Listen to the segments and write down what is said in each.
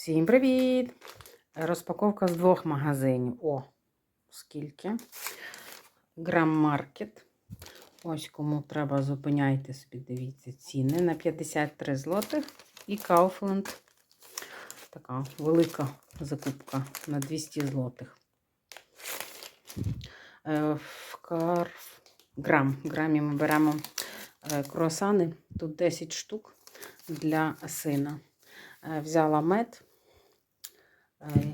Всім привіт! Розпаковка з двох магазинів. О, скільки. Грам-маркет. Ось кому треба, зупиняйте собі, дивіться, ціни на 53 злотих. І Kaufland. Така велика закупка на 200 злотих. Е, В кар... грам. Грамі ми беремо е, круасани. Тут 10 штук для сина. Е, Взяла мед,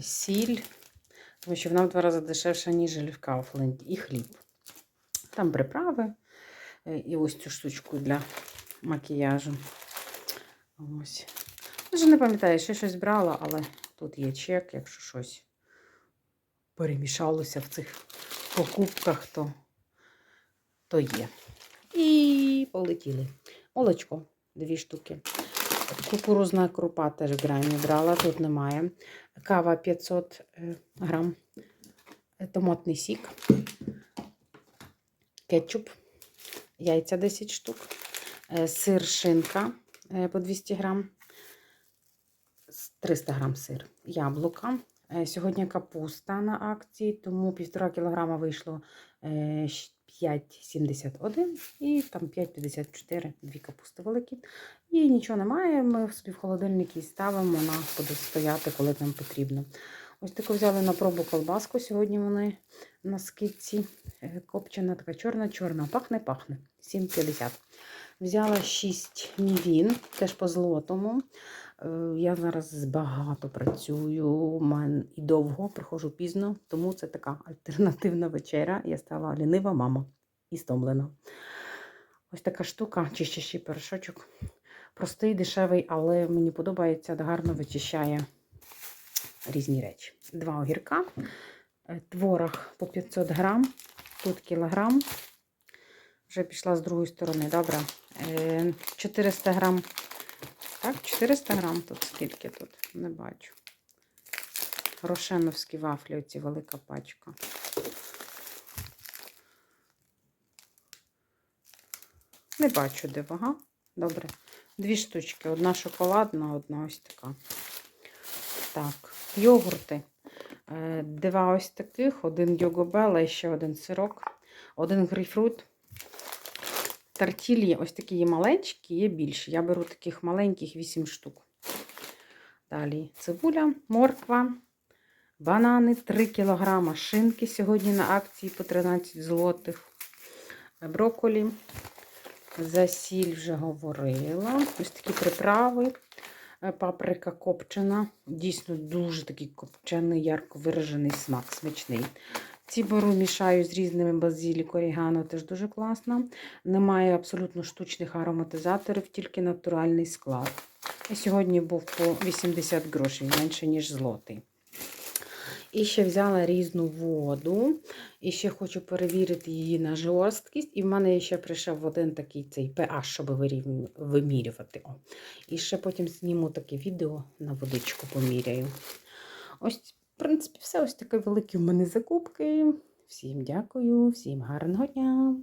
сіль, тому що вона в два рази дешевша, ніж в Kaufland, і хліб. Там приправи е, і ось цю штучку для макіяжу. Ось. Вже не пам'ятаю, ще щось брала, але тут є чек, якщо щось перемішалося в цих покупках, то, то є. І полетіли. Молочко, дві штуки. Кукурузна крупа теж в грамі брала, тут немає. Кава 500 е, грам, томатний сік, кетчуп, яйця 10 штук, е, сир шинка е, по 200 грам, 300 грам сир, яблука. Сьогодні капуста на акції, тому 1,5 кг вийшло 5,71 і там 5,54, дві капусти великі. І нічого немає. Ми собі в холодильник її ставимо, вона буде стояти, коли нам потрібно. Ось таку взяли на пробу колбаску. Сьогодні вони на скидці. Е, Копчена така чорна-чорна. Пахне, пахне. 7,50. Взяла 6 мівін, теж по злотому. Е, Я зараз багато працюю і довго, приходжу пізно, тому це така альтернативна вечеря. Я стала лінива мама і стомлена. Ось така штука, чищащий порошочок. Простий, дешевий, але мені подобається, гарно вичищає різні речі. Два огірка, е, творог по 500 грам, тут кілограм. Вже пішла з другої сторони, добре. Е, 400 грам. Так, 400 грам тут скільки тут? Не бачу. Рошеновські вафлі, оці велика пачка. Не бачу, де вага. Добре. Дві штучки. Одна шоколадна, одна ось така. Так, йогурти. Е, Два ось таких, один йогобела і ще один сирок, один грейпфрут. Тартілі ось такі є маленькі, є більші. Я беру таких маленьких 8 штук. Далі цибуля, морква, банани, 3 кг шинки сьогодні на акції по 13 злотих. Брокколі. За сіль вже говорила. Ось такі приправи. Е, Паприка копчена. Дійсно дуже такий копчений, ярко виражений смак, смачний. Ці мішаю з різними базилік, орігано, теж дуже класно. Немає абсолютно штучних ароматизаторів, тільки натуральний склад. І сьогодні був по 80 грошей, менше, ніж злотий. І ще взяла різну воду. І ще хочу перевірити її на жорсткість. І в мене ще прийшов один такий цей pH, щоб вимірювати. І ще потім зніму таке відео на водичку поміряю. Ось, принципі, все ось такі великі в мене закупки. Всім дякую, всім гарного дня!